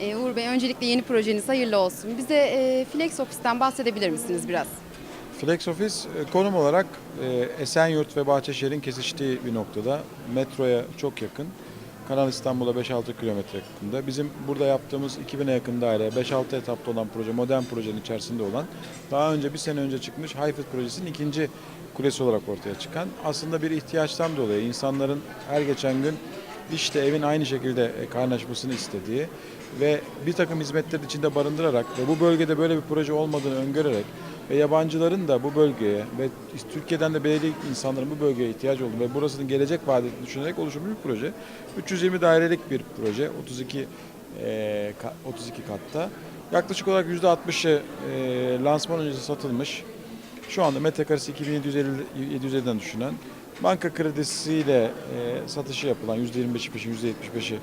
Öncelikle yeni projeniz hayırlı olsun. Bize e, Flex Office'ten bahsedebilir misiniz biraz? Flex Office konum olarak e, Esenyurt ve Bahçeşehir'in kesiştiği bir noktada. Metroya çok yakın. Kanal İstanbul'a 5-6 kilometre yakında. Bizim burada yaptığımız 2000'e yakın daire, 5-6 etapta olan proje, modern projenin içerisinde olan, daha önce bir sene önce çıkmış Hayfet projesinin ikinci kulesi olarak ortaya çıkan, aslında bir ihtiyaçtan dolayı insanların her geçen gün işte evin aynı şekilde e, kaynaşmasını istediği ve bir takım hizmetleri içinde barındırarak ve bu bölgede böyle bir proje olmadığını öngörerek ve yabancıların da bu bölgeye ve Türkiye'den de belirli insanların bu bölgeye ihtiyacı olduğunu ve burasının gelecek vadini düşünerek oluşturmuş bir proje. 320 dairelik bir proje. 32 e, ka- 32 katta. Yaklaşık olarak %60'ı e, lansman öncesi satılmış. Şu anda metrekaresi 2750'den düşünen banka kredisiyle e, satışı yapılan %25'i peşin %75'i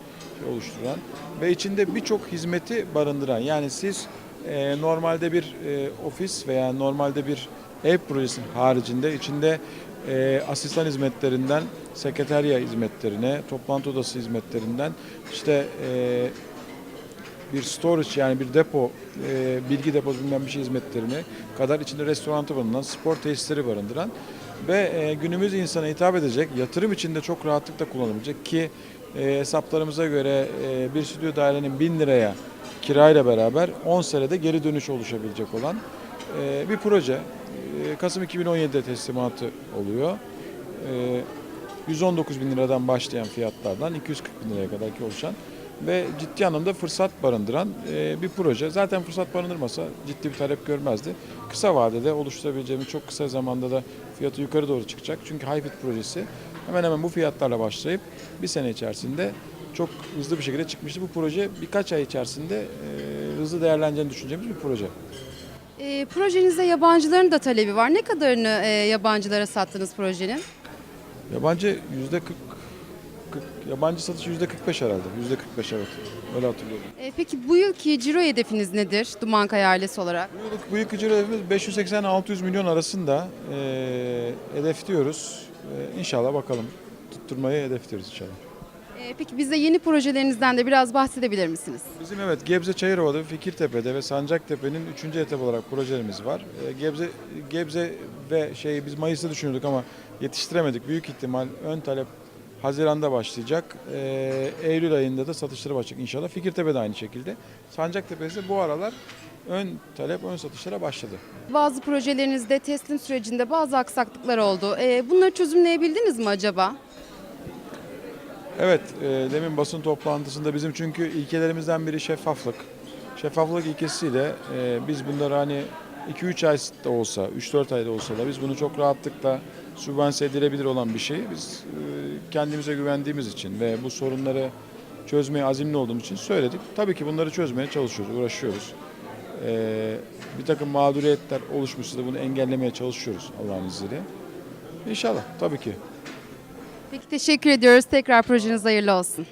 oluşturan ve içinde birçok hizmeti barındıran. Yani siz e, normalde bir e, ofis veya normalde bir ev projesinin haricinde içinde e, asistan hizmetlerinden sekreterya hizmetlerine, toplantı odası hizmetlerinden işte e, bir storage yani bir depo, e, bilgi deposu bilmem bir şey hizmetlerine kadar içinde restoranı barındıran, spor tesisleri barındıran ve e, günümüz insana hitap edecek, yatırım içinde çok rahatlıkla kullanılabilecek ki e, hesaplarımıza göre e, bir stüdyo dairenin 1000 liraya kirayla beraber 10 senede geri dönüş oluşabilecek olan e, bir proje. Kasım 2017'de teslimatı oluyor. E, 119 bin liradan başlayan fiyatlardan 240 bin liraya kadar ki oluşan ve ciddi anlamda fırsat barındıran e, bir proje. Zaten fırsat barındırmasa ciddi bir talep görmezdi. Kısa vadede oluşturabileceğimiz çok kısa zamanda da fiyatı yukarı doğru çıkacak. Çünkü Hybrid projesi hemen hemen bu fiyatlarla başlayıp bir sene içerisinde çok hızlı bir şekilde çıkmıştı. Bu proje birkaç ay içerisinde e, hızlı değerleneceğini düşüneceğimiz bir proje. E, projenizde yabancıların da talebi var. Ne kadarını e, yabancılara sattınız projenin? Yabancı yüzde 40, 40 yabancı satışı yüzde 45 herhalde. Yüzde 45 evet. Öyle hatırlıyorum. E, peki bu yılki ciro hedefiniz nedir Dumankaya ailesi olarak? Bu yıllık bu yılki ciro hedefimiz 580-600 milyon arasında e, hedefliyoruz. E, inşallah bakalım tutturmayı hedefliyoruz inşallah. E, peki bize yeni projelerinizden de biraz bahsedebilir misiniz? Bizim evet Gebze Çayırova'da, Fikirtepe'de ve Sancaktepe'nin 3. etap olarak projelerimiz var. E, Gebze Gebze ve şeyi biz Mayıs'ta düşünüyorduk ama yetiştiremedik. Büyük ihtimal ön talep Haziran'da başlayacak. E, Eylül ayında da satışları başlayacak inşallah. Fikirtepe de aynı şekilde. Sancaktepe ise bu aralar ön talep, ön satışlara başladı. Bazı projelerinizde teslim sürecinde bazı aksaklıklar oldu. E, bunları çözümleyebildiniz mi acaba? Evet, e, demin basın toplantısında bizim çünkü ilkelerimizden biri şeffaflık. Şeffaflık ilkesiyle e, biz bunları hani 2-3 ay da olsa, 3-4 ayda olsa da biz bunu çok rahatlıkla sübvanse edilebilir olan bir şeyi biz e, kendimize güvendiğimiz için ve bu sorunları çözmeye azimli olduğumuz için söyledik. Tabii ki bunları çözmeye çalışıyoruz, uğraşıyoruz. E, bir takım mağduriyetler oluşmuşsa da bunu engellemeye çalışıyoruz Allah'ın izniyle. İnşallah, tabii ki. Peki teşekkür ediyoruz. Tekrar projeniz hayırlı olsun.